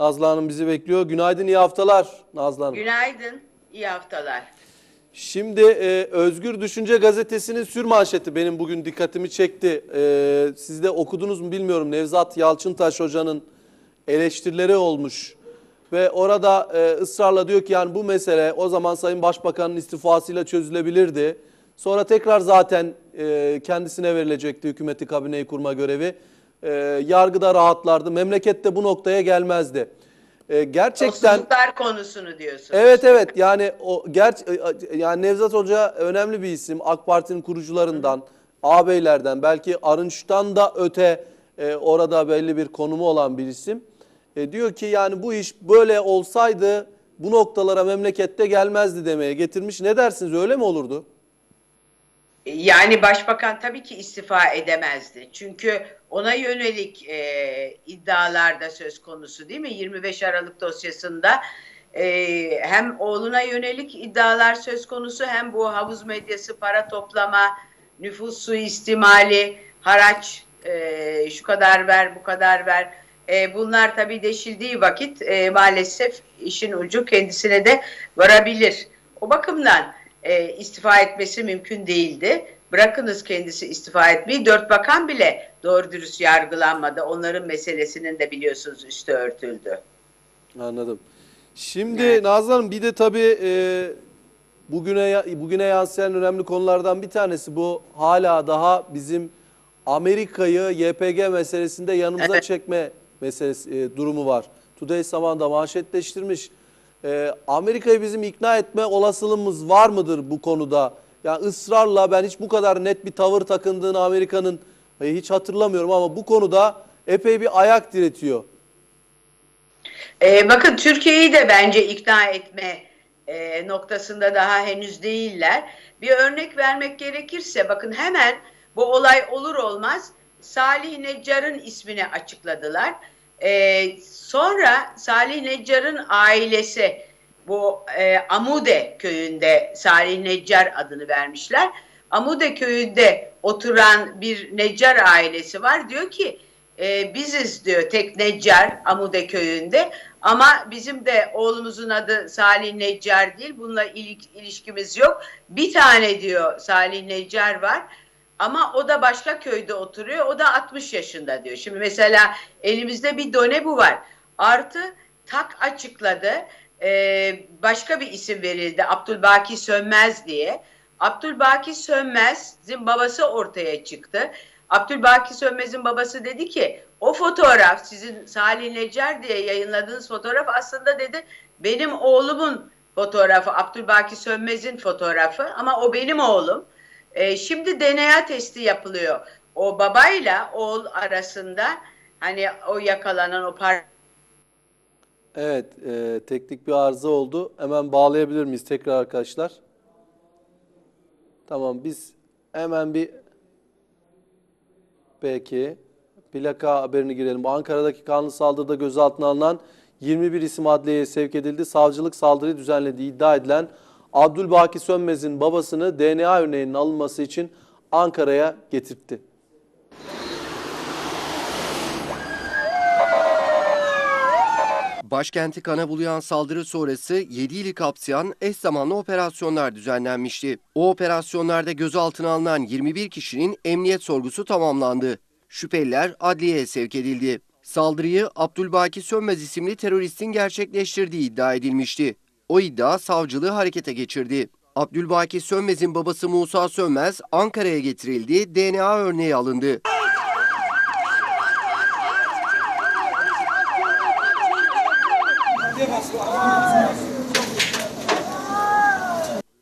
Nazlı Hanım bizi bekliyor. Günaydın, iyi haftalar Nazlı Hanım. Günaydın, iyi haftalar. Şimdi e, Özgür Düşünce Gazetesi'nin sür manşeti benim bugün dikkatimi çekti. E, siz de okudunuz mu bilmiyorum. Nevzat Yalçıntaş Hoca'nın eleştirileri olmuş. Ve orada e, ısrarla diyor ki yani bu mesele o zaman Sayın Başbakan'ın istifasıyla çözülebilirdi. Sonra tekrar zaten e, kendisine verilecekti hükümeti kabineyi kurma görevi. E, yargıda rahatlardı. Memlekette bu noktaya gelmezdi. E, gerçekten... Yolsuzluklar konusunu diyorsun. Evet evet yani o ger yani Nevzat Hoca önemli bir isim. AK Parti'nin kurucularından, ağabeylerden, belki Arınç'tan da öte e, orada belli bir konumu olan bir isim. E, diyor ki yani bu iş böyle olsaydı bu noktalara memlekette gelmezdi demeye getirmiş. Ne dersiniz öyle mi olurdu? Yani başbakan tabii ki istifa edemezdi. Çünkü ona yönelik e, iddialar da söz konusu değil mi? 25 Aralık dosyasında e, hem oğluna yönelik iddialar söz konusu hem bu havuz medyası para toplama, nüfus suistimali, haraç e, şu kadar ver bu kadar ver. E, bunlar tabii deşildiği vakit e, maalesef işin ucu kendisine de varabilir. O bakımdan e, istifa etmesi mümkün değildi. Bırakınız kendisi istifa etmeyi. Dört bakan bile doğru dürüst yargılanmadı. Onların meselesinin de biliyorsunuz üstü örtüldü. Anladım. Şimdi Evet. Nazlı Hanım bir de tabii e, bugüne bugüne yansıyan önemli konulardan bir tanesi bu hala daha bizim Amerika'yı YPG meselesinde yanımıza Evet. çekme meselesi e, durumu var. Today zamanında manşetleştirmiş. E, Amerika'yı bizim ikna etme olasılığımız var mıdır bu konuda? Yani ısrarla ben hiç bu kadar net bir tavır takındığını Amerika'nın e, hiç hatırlamıyorum ama bu konuda epey bir ayak diretiyor. Ee, bakın Türkiye'yi de bence ikna etme e, noktasında daha henüz değiller. Bir örnek vermek gerekirse bakın hemen bu olay olur olmaz Salih Neccar'ın ismini açıkladılar. Ee, sonra Salih Neccar'ın ailesi bu e, Amude köyünde Salih Neccar adını vermişler. Amude köyünde oturan bir Neccar ailesi var. Diyor ki e, biziz diyor tek Neccar Amude köyünde ama bizim de oğlumuzun adı Salih Neccar değil bununla ilik- ilişkimiz yok. Bir tane diyor Salih Neccar var ama o da başka köyde oturuyor o da 60 yaşında diyor. Şimdi mesela elimizde bir done bu var. Artı tak açıkladı e, başka bir isim verildi Abdülbaki Sönmez diye. Abdülbaki Sönmez'in babası ortaya çıktı. Abdülbaki Sönmez'in babası dedi ki o fotoğraf sizin Salih Necar diye yayınladığınız fotoğraf aslında dedi benim oğlumun fotoğrafı Abdülbaki Sönmez'in fotoğrafı ama o benim oğlum. Ee, şimdi DNA testi yapılıyor. O babayla oğul arasında hani o yakalanan o par Evet, e, teknik bir arıza oldu. Hemen bağlayabilir miyiz tekrar arkadaşlar? Tamam, biz hemen bir peki plaka haberini girelim. Ankara'daki kanlı saldırıda gözaltına alınan 21 isim adliyeye sevk edildi. Savcılık saldırıyı düzenlediği iddia edilen Abdülbaki Sönmez'in babasını DNA örneğinin alınması için Ankara'ya getirtti. Başkenti kana bulayan saldırı sonrası 7 ili kapsayan eş zamanlı operasyonlar düzenlenmişti. O operasyonlarda gözaltına alınan 21 kişinin emniyet sorgusu tamamlandı. Şüpheliler adliyeye sevk edildi. Saldırıyı Abdülbaki Sönmez isimli teröristin gerçekleştirdiği iddia edilmişti. O iddia savcılığı harekete geçirdi. Abdülbaki Sönmez'in babası Musa Sönmez Ankara'ya getirildi, DNA örneği alındı.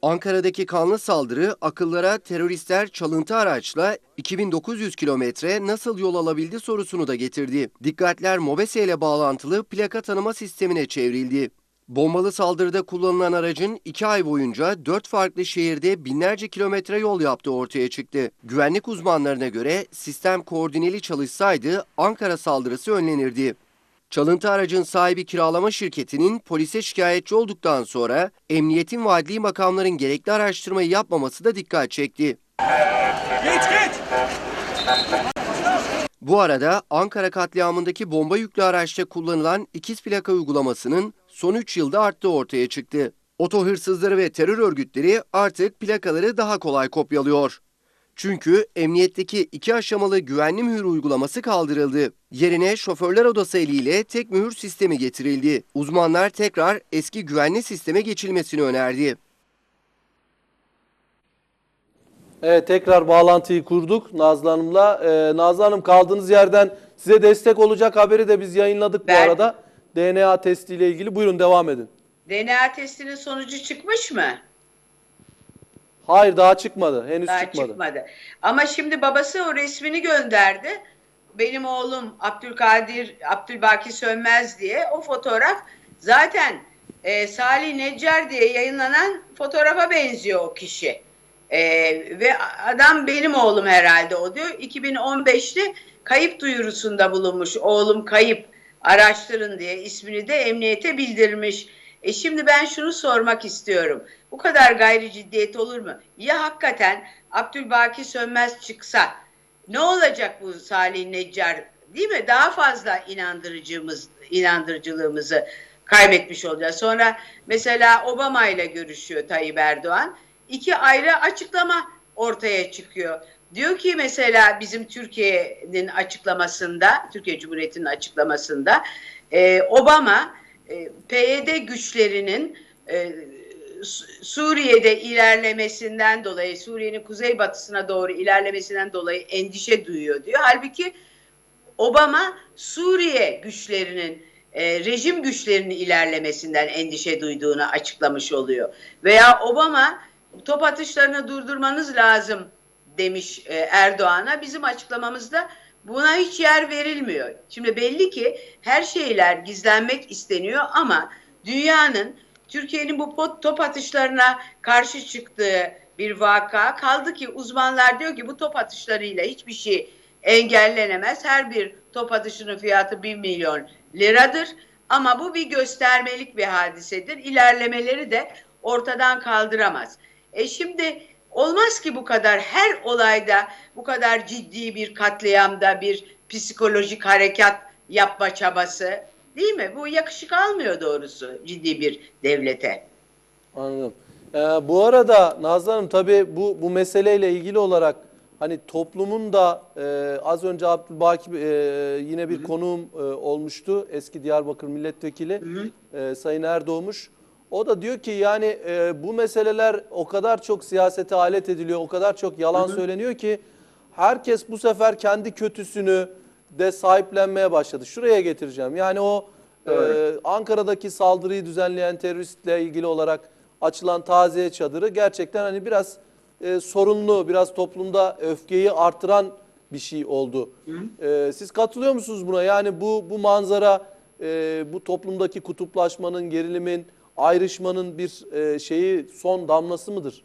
Ankara'daki kanlı saldırı akıllara teröristler çalıntı araçla 2900 kilometre nasıl yol alabildi sorusunu da getirdi. Dikkatler MOBESE ile bağlantılı plaka tanıma sistemine çevrildi. Bombalı saldırıda kullanılan aracın 2 ay boyunca 4 farklı şehirde binlerce kilometre yol yaptığı ortaya çıktı. Güvenlik uzmanlarına göre sistem koordineli çalışsaydı Ankara saldırısı önlenirdi. Çalıntı aracın sahibi kiralama şirketinin polise şikayetçi olduktan sonra emniyetin ve adli makamların gerekli araştırmayı yapmaması da dikkat çekti. Geç geç. Bu arada Ankara katliamındaki bomba yüklü araçta kullanılan ikiz plaka uygulamasının son 3 yılda arttığı ortaya çıktı. Oto hırsızları ve terör örgütleri artık plakaları daha kolay kopyalıyor. Çünkü emniyetteki iki aşamalı güvenli mühür uygulaması kaldırıldı. Yerine şoförler odası eliyle tek mühür sistemi getirildi. Uzmanlar tekrar eski güvenli sisteme geçilmesini önerdi. Evet tekrar bağlantıyı kurduk Nazlı Hanım'la. Ee, Nazlı Hanım kaldığınız yerden size destek olacak haberi de biz yayınladık bu Ben- arada. DNA testiyle ilgili. Buyurun devam edin. DNA testinin sonucu çıkmış mı? Hayır daha çıkmadı. Henüz Daha çıkmadı. çıkmadı. Ama şimdi babası o resmini gönderdi. Benim oğlum Abdülkadir, Abdülbaki Sönmez diye o fotoğraf zaten e, Salih Neccar diye yayınlanan fotoğrafa benziyor o kişi. E, ve adam benim oğlum herhalde o diyor. 2015'te kayıp duyurusunda bulunmuş. Oğlum kayıp araştırın diye ismini de emniyete bildirmiş. E şimdi ben şunu sormak istiyorum. Bu kadar gayri ciddiyet olur mu? Ya hakikaten Abdülbaki Sönmez çıksa ne olacak bu Salih Neccar değil mi? Daha fazla inandırıcımız, inandırıcılığımızı kaybetmiş olacağız. Sonra mesela Obama ile görüşüyor Tayyip Erdoğan. İki ayrı açıklama ortaya çıkıyor. Diyor ki mesela bizim Türkiye'nin açıklamasında, Türkiye Cumhuriyeti'nin açıklamasında e, Obama e, PYD güçlerinin e, Su- Suriye'de ilerlemesinden dolayı, Suriye'nin kuzeybatısına doğru ilerlemesinden dolayı endişe duyuyor diyor. Halbuki Obama Suriye güçlerinin, e, rejim güçlerinin ilerlemesinden endişe duyduğunu açıklamış oluyor. Veya Obama top atışlarını durdurmanız lazım demiş e, Erdoğan'a. Bizim açıklamamızda buna hiç yer verilmiyor. Şimdi belli ki her şeyler gizlenmek isteniyor ama dünyanın Türkiye'nin bu pot- top atışlarına karşı çıktığı bir vaka kaldı ki uzmanlar diyor ki bu top atışlarıyla hiçbir şey engellenemez. Her bir top atışının fiyatı 1 milyon liradır ama bu bir göstermelik bir hadisedir. İlerlemeleri de ortadan kaldıramaz. E şimdi olmaz ki bu kadar her olayda bu kadar ciddi bir katliamda bir psikolojik harekat yapma çabası değil mi? Bu yakışık almıyor doğrusu ciddi bir devlete. Anladım. Ee, bu arada Nazlı Hanım tabii bu, bu meseleyle ilgili olarak hani toplumun da e, az önce Abdülbaki e, yine bir konuğum e, olmuştu. Eski Diyarbakır Milletvekili e, Sayın Erdoğmuş. O da diyor ki yani e, bu meseleler o kadar çok siyasete alet ediliyor, o kadar çok yalan söyleniyor ki herkes bu sefer kendi kötüsünü de sahiplenmeye başladı. Şuraya getireceğim. Yani o e, Ankara'daki saldırıyı düzenleyen teröristle ilgili olarak açılan taziye çadırı gerçekten hani biraz e, sorunlu, biraz toplumda öfkeyi artıran bir şey oldu. E, siz katılıyor musunuz buna? Yani bu bu manzara e, bu toplumdaki kutuplaşmanın, gerilimin, ayrışmanın bir e, şeyi son damlası mıdır?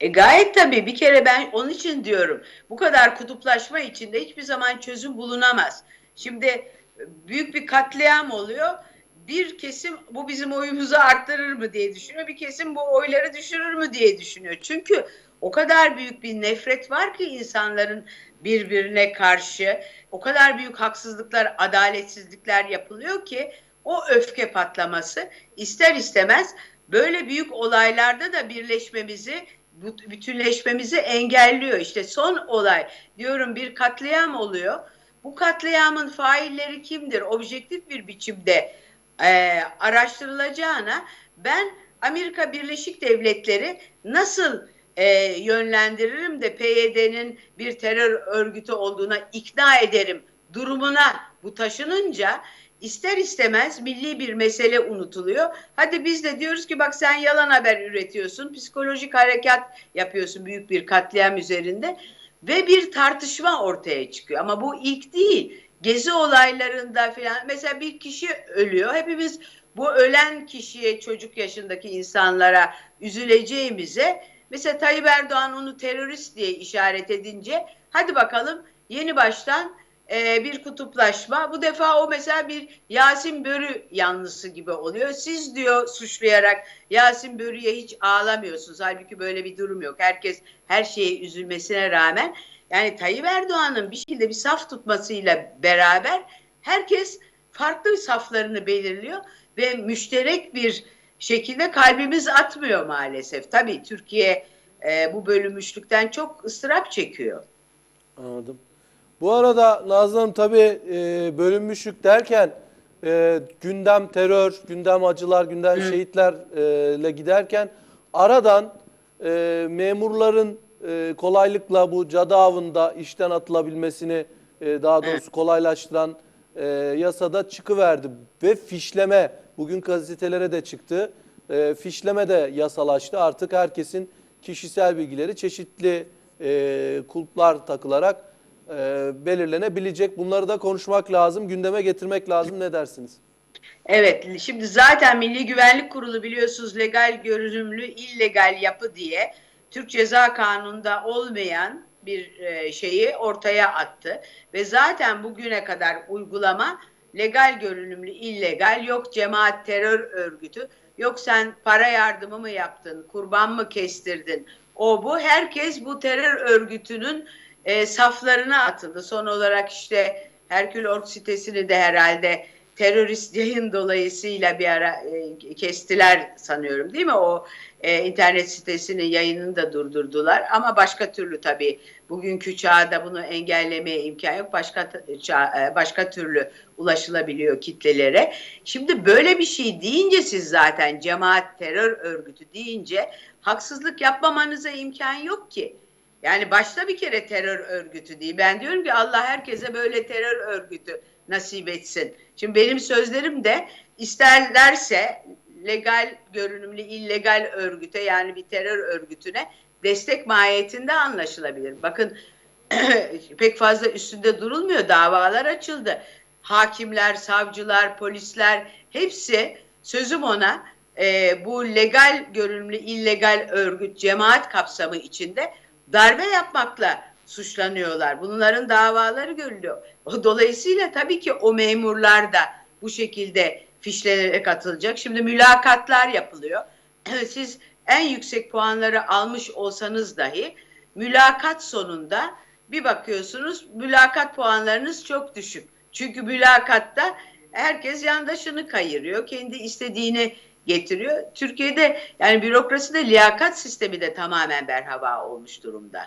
E gayet tabii bir kere ben onun için diyorum bu kadar kutuplaşma içinde hiçbir zaman çözüm bulunamaz. Şimdi e, büyük bir katliam oluyor. Bir kesim bu bizim oyumuzu arttırır mı diye düşünüyor. Bir kesim bu oyları düşürür mü diye düşünüyor. Çünkü o kadar büyük bir nefret var ki insanların birbirine karşı. O kadar büyük haksızlıklar, adaletsizlikler yapılıyor ki o öfke patlaması ister istemez böyle büyük olaylarda da birleşmemizi bütünleşmemizi engelliyor. İşte son olay diyorum bir katliam oluyor. Bu katliamın failleri kimdir? Objektif bir biçimde e, araştırılacağına ben Amerika Birleşik Devletleri nasıl e, yönlendiririm de PYD'nin bir terör örgütü olduğuna ikna ederim durumuna bu taşınınca ister istemez milli bir mesele unutuluyor. Hadi biz de diyoruz ki bak sen yalan haber üretiyorsun, psikolojik harekat yapıyorsun büyük bir katliam üzerinde ve bir tartışma ortaya çıkıyor. Ama bu ilk değil. Gezi olaylarında filan mesela bir kişi ölüyor. Hepimiz bu ölen kişiye çocuk yaşındaki insanlara üzüleceğimize mesela Tayyip Erdoğan onu terörist diye işaret edince hadi bakalım yeni baştan e, bir kutuplaşma. Bu defa o mesela bir Yasin Börü yanlısı gibi oluyor. Siz diyor suçlayarak Yasin Börü'ye hiç ağlamıyorsunuz. Halbuki böyle bir durum yok. Herkes her şeye üzülmesine rağmen Yani Tayyip Erdoğan'ın bir şekilde bir saf tutmasıyla beraber herkes farklı saflarını belirliyor ve müşterek bir şekilde kalbimiz atmıyor maalesef. Tabii Türkiye e, bu bölünmüşlükten çok ıstırap çekiyor. Anladım. Bu arada Nazlı Hanım tabii e, bölünmüşlük derken e, gündem terör, gündem acılar, gündem şehitlerle giderken aradan e, memurların e, kolaylıkla bu cadı avında işten atılabilmesini e, daha doğrusu kolaylaştıran e, yasada çıkıverdi. Ve fişleme bugün gazetelere de çıktı. E, fişleme de yasalaştı. Artık herkesin kişisel bilgileri çeşitli e, kulplar takılarak e, belirlenebilecek. Bunları da konuşmak lazım, gündeme getirmek lazım. Ne dersiniz? Evet, şimdi zaten Milli Güvenlik Kurulu biliyorsunuz legal görünümlü illegal yapı diye Türk Ceza Kanunu'nda olmayan bir e, şeyi ortaya attı. Ve zaten bugüne kadar uygulama legal görünümlü illegal yok cemaat terör örgütü yok sen para yardımı mı yaptın kurban mı kestirdin o bu herkes bu terör örgütünün e, saflarına atıldı. Son olarak işte Herkül Ork sitesini de herhalde terörist yayın dolayısıyla bir ara e, kestiler sanıyorum değil mi? O e, internet sitesinin yayınını da durdurdular ama başka türlü tabii bugünkü çağda bunu engellemeye imkan yok. Başka çağ, e, başka türlü ulaşılabiliyor kitlelere. Şimdi böyle bir şey deyince siz zaten cemaat terör örgütü deyince haksızlık yapmamanıza imkan yok ki. Yani başta bir kere terör örgütü değil. Ben diyorum ki Allah herkese böyle terör örgütü nasip etsin. Şimdi benim sözlerim de isterlerse legal görünümlü illegal örgüte yani bir terör örgütüne destek mahiyetinde anlaşılabilir. Bakın pek fazla üstünde durulmuyor. Davalar açıldı. Hakimler, savcılar, polisler hepsi sözüm ona e, bu legal görünümlü illegal örgüt cemaat kapsamı içinde darbe yapmakla suçlanıyorlar. Bunların davaları görülüyor. Dolayısıyla tabii ki o memurlar da bu şekilde fişlenerek atılacak. Şimdi mülakatlar yapılıyor. Siz en yüksek puanları almış olsanız dahi mülakat sonunda bir bakıyorsunuz mülakat puanlarınız çok düşük. Çünkü mülakatta herkes yandaşını kayırıyor, kendi istediğini getiriyor. Türkiye'de yani bürokraside liyakat sistemi de tamamen berhava olmuş durumda.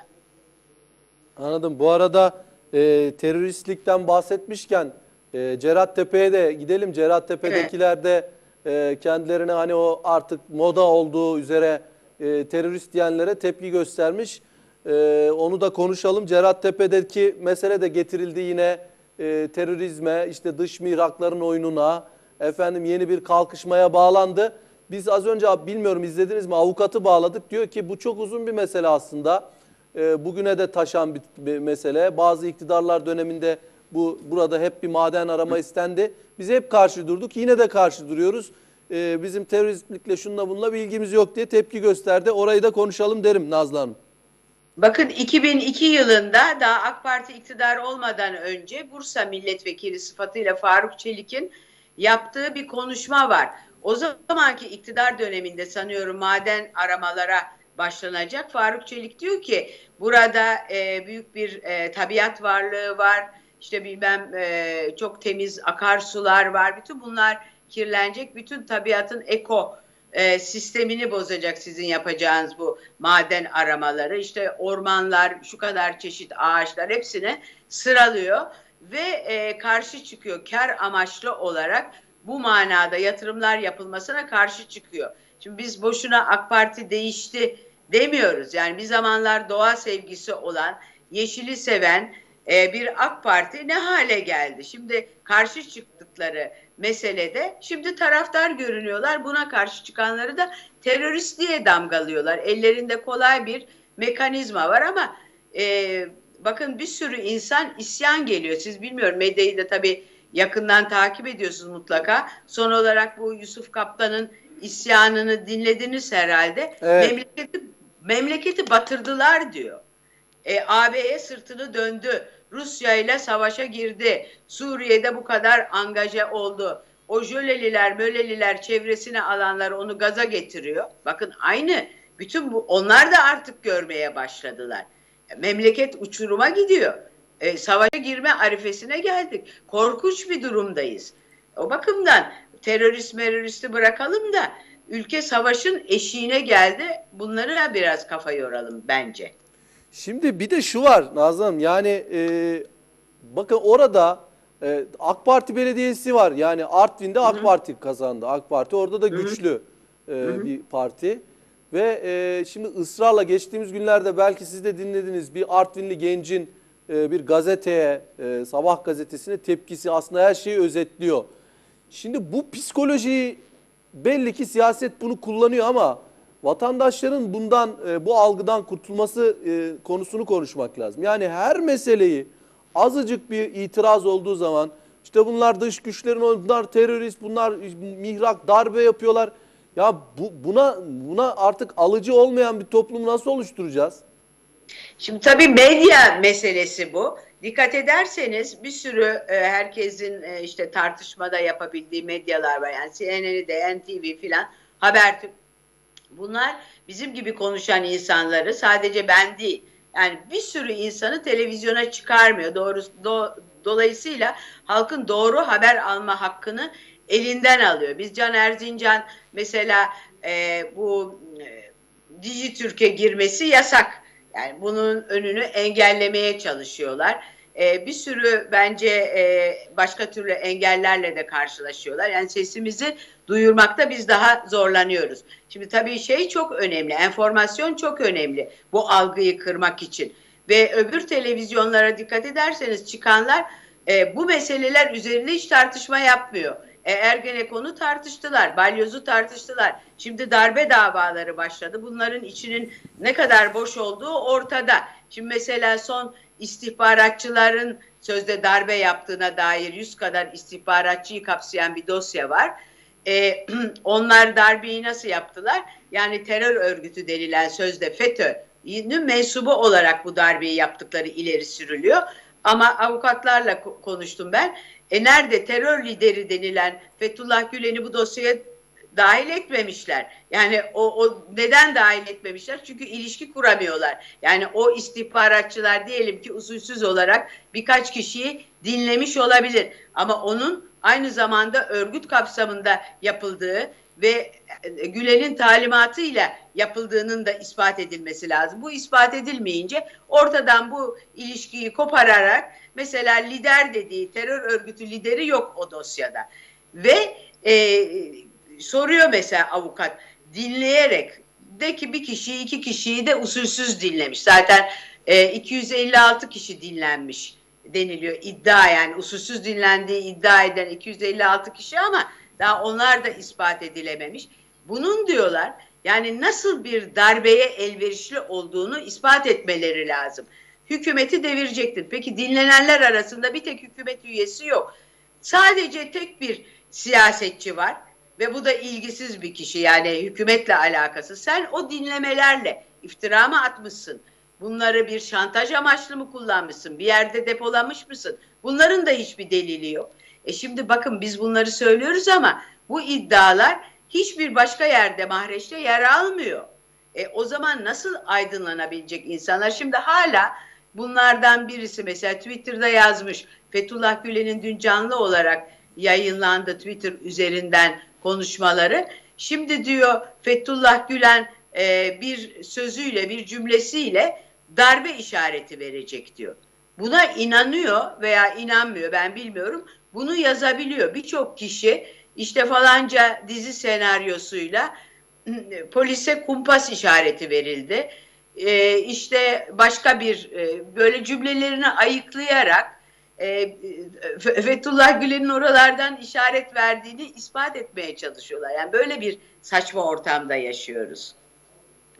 Anladım. Bu arada e, teröristlikten bahsetmişken e, Cerattepe'ye de gidelim. Cerattepe'dekiler de e, kendilerine hani o artık moda olduğu üzere e, terörist diyenlere tepki göstermiş. E, onu da konuşalım. Cerattepe'deki mesele de getirildi yine e, terörizme, işte dış mihrakların oyununa, efendim yeni bir kalkışmaya bağlandı. Biz az önce bilmiyorum izlediniz mi avukatı bağladık. Diyor ki bu çok uzun bir mesele aslında. E, bugüne de taşan bir, bir mesele. Bazı iktidarlar döneminde bu burada hep bir maden arama istendi. Biz hep karşı durduk. Yine de karşı duruyoruz. E, bizim teröristlikle şunla bununla bilgimiz yok diye tepki gösterdi. Orayı da konuşalım derim Nazlı Hanım. Bakın 2002 yılında daha AK Parti iktidar olmadan önce Bursa milletvekili sıfatıyla Faruk Çelik'in yaptığı bir konuşma var. O zamanki iktidar döneminde sanıyorum maden aramalara başlanacak. Faruk Çelik diyor ki burada e, büyük bir e, tabiat varlığı var. İşte bilmem e, çok temiz akarsular var. Bütün bunlar kirlenecek. Bütün tabiatın eko e, sistemini bozacak sizin yapacağınız bu maden aramaları. İşte ormanlar, şu kadar çeşit ağaçlar hepsini sıralıyor ve e, karşı çıkıyor. Kar amaçlı olarak bu manada yatırımlar yapılmasına karşı çıkıyor. Şimdi biz boşuna AK Parti değişti demiyoruz. Yani bir zamanlar doğa sevgisi olan, yeşili seven e, bir AK Parti ne hale geldi? Şimdi karşı çıktıkları meselede şimdi taraftar görünüyorlar. Buna karşı çıkanları da terörist diye damgalıyorlar. Ellerinde kolay bir mekanizma var ama e, bakın bir sürü insan isyan geliyor. Siz bilmiyorum medyayı da tabii yakından takip ediyorsunuz mutlaka. Son olarak bu Yusuf Kaplan'ın isyanını dinlediniz herhalde. Evet. Memleketi, memleketi batırdılar diyor. E, AB'ye sırtını döndü. Rusya ile savaşa girdi. Suriye'de bu kadar angaje oldu. O jöleliler, möleliler çevresine alanlar onu gaza getiriyor. Bakın aynı. Bütün bu onlar da artık görmeye başladılar. Memleket uçuruma gidiyor. E, savaşa girme arifesine geldik. Korkunç bir durumdayız. O bakımdan terörist meröristi bırakalım da ülke savaşın eşiğine geldi. Bunları biraz kafa yoralım bence. Şimdi bir de şu var Nazlı Hanım yani e, bakın orada e, AK Parti belediyesi var. Yani Artvin'de AK Parti kazandı. AK Parti orada da güçlü e, bir parti. Ve e, şimdi ısrarla geçtiğimiz günlerde belki siz de dinlediniz bir Artvinli gencin e, bir gazeteye, e, sabah gazetesine tepkisi aslında her şeyi özetliyor. Şimdi bu psikolojiyi belli ki siyaset bunu kullanıyor ama vatandaşların bundan e, bu algıdan kurtulması e, konusunu konuşmak lazım. Yani her meseleyi azıcık bir itiraz olduğu zaman işte bunlar dış güçlerin bunlar terörist bunlar mihrak darbe yapıyorlar. Ya bu, buna buna artık alıcı olmayan bir toplumu nasıl oluşturacağız? Şimdi tabii medya meselesi bu. Dikkat ederseniz bir sürü e, herkesin e, işte tartışmada yapabildiği medyalar var. Yani CNN'i de NTV filan Habertürk. Bunlar bizim gibi konuşan insanları sadece ben değil. Yani bir sürü insanı televizyona çıkarmıyor. Doğru, do- dolayısıyla halkın doğru haber alma hakkını elinden alıyor. Biz Can Erzincan mesela e, bu e, Dijitürk'e girmesi yasak. Yani bunun önünü engellemeye çalışıyorlar. Ee, bir sürü bence e, başka türlü engellerle de karşılaşıyorlar. Yani sesimizi duyurmakta biz daha zorlanıyoruz. Şimdi tabii şey çok önemli, enformasyon çok önemli bu algıyı kırmak için. Ve öbür televizyonlara dikkat ederseniz çıkanlar e, bu meseleler üzerinde hiç tartışma yapmıyor. E, Ergenekon'u tartıştılar, Balyoz'u tartıştılar. Şimdi darbe davaları başladı. Bunların içinin ne kadar boş olduğu ortada. Şimdi mesela son istihbaratçıların sözde darbe yaptığına dair 100 kadar istihbaratçıyı kapsayan bir dosya var. E, onlar darbeyi nasıl yaptılar? Yani terör örgütü denilen sözde FETÖ'nün mensubu olarak bu darbeyi yaptıkları ileri sürülüyor. Ama avukatlarla ko- konuştum ben. E nerede terör lideri denilen Fethullah Gülen'i bu dosyaya dahil etmemişler. Yani o, o neden dahil etmemişler? Çünkü ilişki kuramıyorlar. Yani o istihbaratçılar diyelim ki usulsüz olarak birkaç kişiyi dinlemiş olabilir. Ama onun aynı zamanda örgüt kapsamında yapıldığı ve e, Gülen'in talimatıyla yapıldığının da ispat edilmesi lazım. Bu ispat edilmeyince ortadan bu ilişkiyi kopararak mesela lider dediği terör örgütü lideri yok o dosyada. Ve e, soruyor mesela avukat dinleyerek de ki bir kişiyi iki kişiyi de usulsüz dinlemiş. Zaten e, 256 kişi dinlenmiş deniliyor iddia yani usulsüz dinlendiği iddia eden 256 kişi ama daha onlar da ispat edilememiş. Bunun diyorlar yani nasıl bir darbeye elverişli olduğunu ispat etmeleri lazım. Hükümeti devirecektir. Peki dinlenenler arasında bir tek hükümet üyesi yok. Sadece tek bir siyasetçi var ve bu da ilgisiz bir kişi yani hükümetle alakası. Sen o dinlemelerle iftira mı atmışsın? Bunları bir şantaj amaçlı mı kullanmışsın? Bir yerde depolamış mısın? Bunların da hiçbir delili yok. E şimdi bakın biz bunları söylüyoruz ama bu iddialar hiçbir başka yerde mahreçte yer almıyor. E, o zaman nasıl aydınlanabilecek insanlar? Şimdi hala bunlardan birisi mesela Twitter'da yazmış. Fethullah Gülen'in dün canlı olarak yayınlandı Twitter üzerinden konuşmaları. Şimdi diyor Fethullah Gülen e, bir sözüyle, bir cümlesiyle darbe işareti verecek diyor. Buna inanıyor veya inanmıyor ben bilmiyorum. Bunu yazabiliyor. Birçok kişi işte falanca dizi senaryosuyla polise kumpas işareti verildi. Ee, işte başka bir e, böyle cümlelerini ayıklayarak e, Fethullah Gülen'in oralardan işaret verdiğini ispat etmeye çalışıyorlar. Yani böyle bir saçma ortamda yaşıyoruz.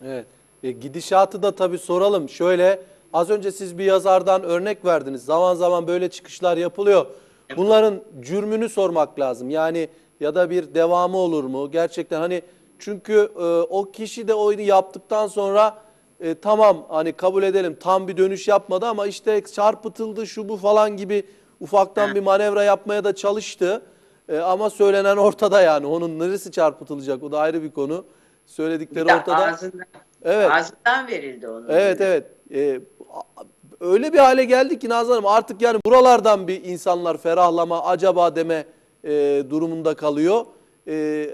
Evet. E, gidişatı da tabii soralım. Şöyle az önce siz bir yazardan örnek verdiniz. Zaman zaman böyle çıkışlar yapılıyor. Bunların cürmünü sormak lazım. Yani ya da bir devamı olur mu? Gerçekten hani çünkü e, o kişi de oyunu yaptıktan sonra e, tamam hani kabul edelim tam bir dönüş yapmadı ama işte çarpıtıldı şu bu falan gibi ufaktan bir manevra yapmaya da çalıştı. E, ama söylenen ortada yani. Onun neresi çarpıtılacak o da ayrı bir konu. Söyledikleri Bir de ortada. Ağzından, Evet. ağzından verildi onun. Evet evet. e, a- öyle bir hale geldi ki Nazan Hanım artık yani buralardan bir insanlar ferahlama acaba deme e, durumunda kalıyor. E,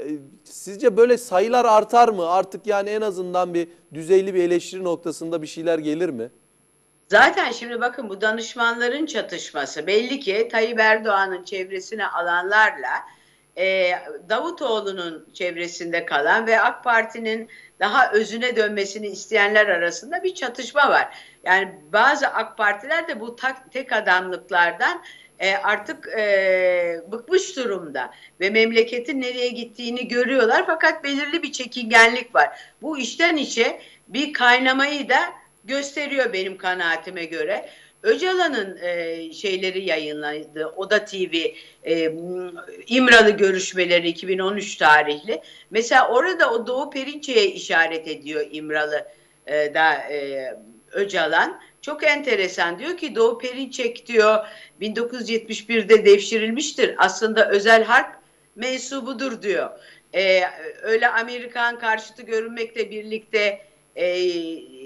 sizce böyle sayılar artar mı? Artık yani en azından bir düzeyli bir eleştiri noktasında bir şeyler gelir mi? Zaten şimdi bakın bu danışmanların çatışması belli ki Tayyip Erdoğan'ın çevresine alanlarla e, Davutoğlu'nun çevresinde kalan ve AK Parti'nin daha özüne dönmesini isteyenler arasında bir çatışma var. Yani bazı AK Partiler de bu tek adamlıklardan e, artık e, bıkmış durumda ve memleketin nereye gittiğini görüyorlar fakat belirli bir çekingenlik var. Bu içten içe bir kaynamayı da gösteriyor benim kanaatime göre. Öcalan'ın e, şeyleri yayınladı. Oda TV e, İmralı görüşmeleri 2013 tarihli. Mesela orada o Doğu Perinçek'e işaret ediyor İmralı e, da e, Öcalan. Çok enteresan diyor ki Doğu Perinçek diyor 1971'de devşirilmiştir. Aslında özel harp mensubudur diyor. E, öyle Amerikan karşıtı görünmekle birlikte e,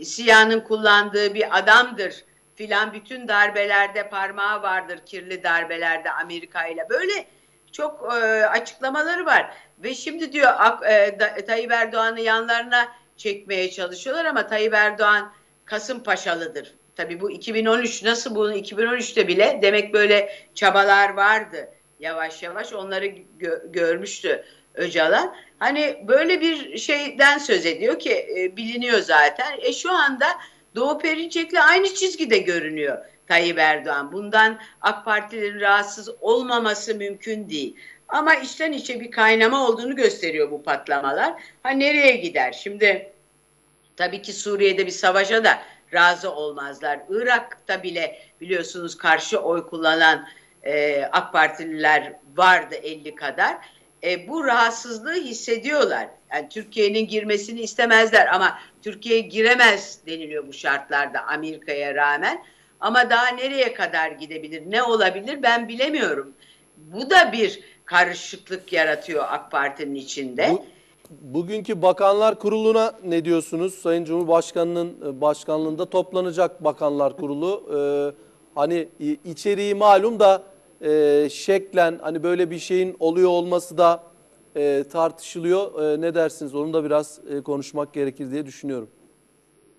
Siyah'ın kullandığı bir adamdır filan bütün darbelerde parmağı vardır kirli darbelerde Amerika ile böyle çok e, açıklamaları var ve şimdi diyor e, Tayyip Erdoğan'ı yanlarına çekmeye çalışıyorlar ama Tayyip Erdoğan Kasımpaşalıdır. Tabii bu 2013 nasıl bunu 2013'te bile demek böyle çabalar vardı yavaş yavaş onları gö- görmüştü Öcalan. Hani böyle bir şeyden söz ediyor ki e, biliniyor zaten. E şu anda Doğu Perinçek'le aynı çizgide görünüyor Tayyip Erdoğan. Bundan AK Partilerin rahatsız olmaması mümkün değil. Ama içten içe bir kaynama olduğunu gösteriyor bu patlamalar. Ha nereye gider? Şimdi tabii ki Suriye'de bir savaşa da razı olmazlar. Irak'ta bile biliyorsunuz karşı oy kullanan e, AK Partililer vardı 50 kadar. E, bu rahatsızlığı hissediyorlar. Yani Türkiye'nin girmesini istemezler ama Türkiye giremez deniliyor bu şartlarda Amerika'ya rağmen. Ama daha nereye kadar gidebilir, ne olabilir ben bilemiyorum. Bu da bir karışıklık yaratıyor AK Parti'nin içinde. Bu, bugünkü Bakanlar Kurulu'na ne diyorsunuz? Sayın Cumhurbaşkanı'nın e, başkanlığında toplanacak Bakanlar Kurulu. Ee, hani içeriği malum da e, şeklen hani böyle bir şeyin oluyor olması da e, tartışılıyor. E, ne dersiniz? Onu da biraz e, konuşmak gerekir diye düşünüyorum.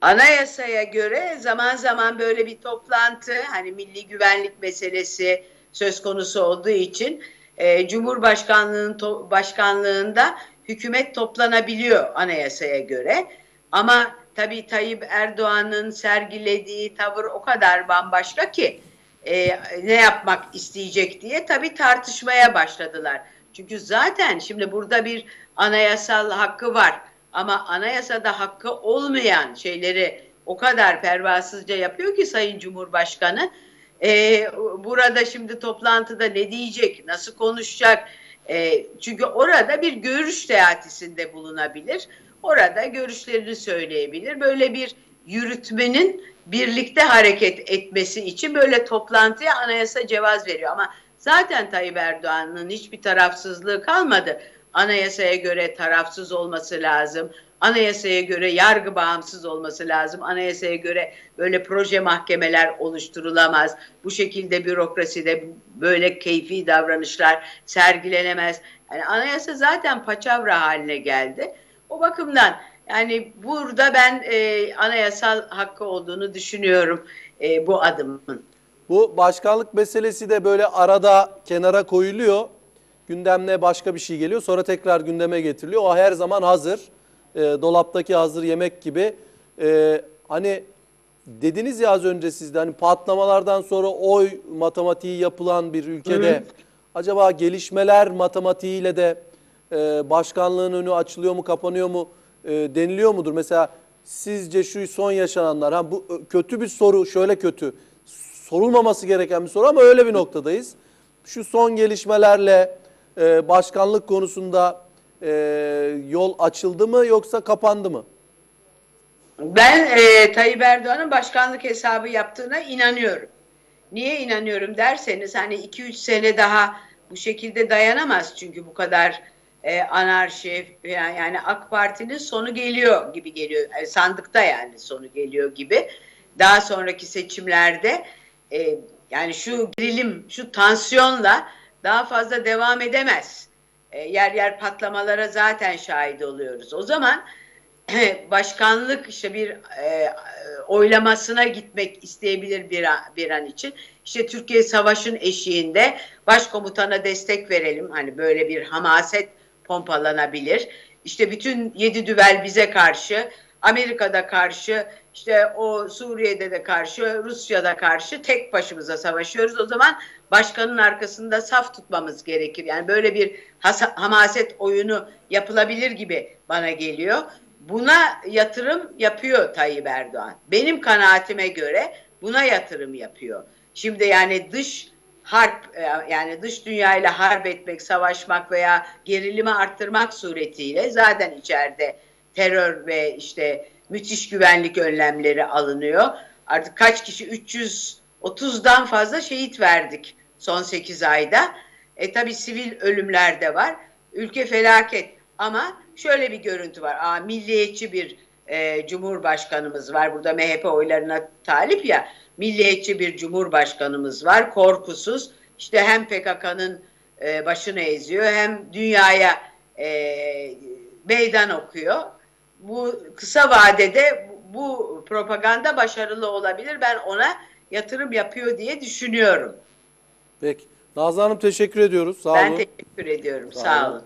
Anayasaya göre zaman zaman böyle bir toplantı hani milli güvenlik meselesi söz konusu olduğu için e, Cumhurbaşkanlığının başkanlığında hükümet toplanabiliyor anayasaya göre. Ama tabii Tayyip Erdoğan'ın sergilediği tavır o kadar bambaşka ki e, ne yapmak isteyecek diye tabii tartışmaya başladılar. Çünkü zaten şimdi burada bir anayasal hakkı var. Ama anayasada hakkı olmayan şeyleri o kadar pervasızca yapıyor ki Sayın Cumhurbaşkanı. Ee, burada şimdi toplantıda ne diyecek, nasıl konuşacak? Ee, çünkü orada bir görüş teatisinde bulunabilir. Orada görüşlerini söyleyebilir. Böyle bir yürütmenin birlikte hareket etmesi için böyle toplantıya anayasa cevaz veriyor. Ama zaten Tayyip Erdoğan'ın hiçbir tarafsızlığı kalmadı. Anayasaya göre tarafsız olması lazım. Anayasaya göre yargı bağımsız olması lazım. Anayasaya göre böyle proje mahkemeler oluşturulamaz. Bu şekilde bürokraside böyle keyfi davranışlar sergilenemez. Yani anayasa zaten paçavra haline geldi. O bakımdan yani burada ben e, anayasal hakkı olduğunu düşünüyorum e, bu adımın. Bu başkanlık meselesi de böyle arada kenara koyuluyor. Gündemle başka bir şey geliyor. Sonra tekrar gündeme getiriliyor. O her zaman hazır. E, dolaptaki hazır yemek gibi. E, hani dediniz ya az önce sizde hani patlamalardan sonra oy matematiği yapılan bir ülkede Evet. acaba gelişmeler matematiğiyle de e, başkanlığın önü açılıyor mu kapanıyor mu e, deniliyor mudur? Mesela sizce şu son yaşananlar ha bu kötü bir soru şöyle kötü sorulmaması gereken bir soru ama öyle bir noktadayız. Şu son gelişmelerle e, başkanlık konusunda e, yol açıldı mı yoksa kapandı mı? Ben e, Tayyip Erdoğan'ın başkanlık hesabı yaptığına inanıyorum. Niye inanıyorum derseniz hani 2-3 sene daha bu şekilde dayanamaz çünkü bu kadar e, anarşi yani, AK Parti'nin sonu geliyor gibi geliyor. E, sandıkta yani sonu geliyor gibi. daha sonraki seçimlerde e, yani şu gerilim, şu tansiyonla daha fazla devam edemez. E, yer yer patlamalara zaten şahit oluyoruz. O zaman başkanlık işte bir e, oylamasına gitmek isteyebilir bir an, bir an için. İşte Türkiye savaşın eşiğinde başkomutana destek verelim. Hani böyle bir hamaset pompalanabilir. İşte bütün yedi düvel bize karşı, Amerika'da karşı, işte o Suriye'de de karşı, Rusya'da karşı tek başımıza savaşıyoruz. O zaman başkanın arkasında saf tutmamız gerekir. Yani böyle bir hamaset oyunu yapılabilir gibi bana geliyor. Buna yatırım yapıyor Tayyip Erdoğan. Benim kanaatime göre buna yatırım yapıyor. Şimdi yani dış harp e, yani dış dünyayla harp etmek, savaşmak veya gerilimi arttırmak suretiyle zaten içeride terör ve işte müthiş güvenlik önlemleri alınıyor. Artık kaç kişi 330'dan fazla şehit verdik son 8 ayda. E tabi sivil ölümler de var. Ülke felaket ama şöyle bir görüntü var. Aa, milliyetçi bir e, cumhurbaşkanımız var. Burada MHP oylarına talip ya. Milliyetçi bir cumhurbaşkanımız var. Korkusuz. İşte hem PKK'nın e, başını eziyor hem dünyaya e, meydan okuyor. Bu kısa vadede bu, propaganda başarılı olabilir. Ben ona yatırım yapıyor diye düşünüyorum. Peki. Nazlı Hanım teşekkür ediyoruz. Sağ ben olun. teşekkür ediyorum. Sağ Sağ olun. olun.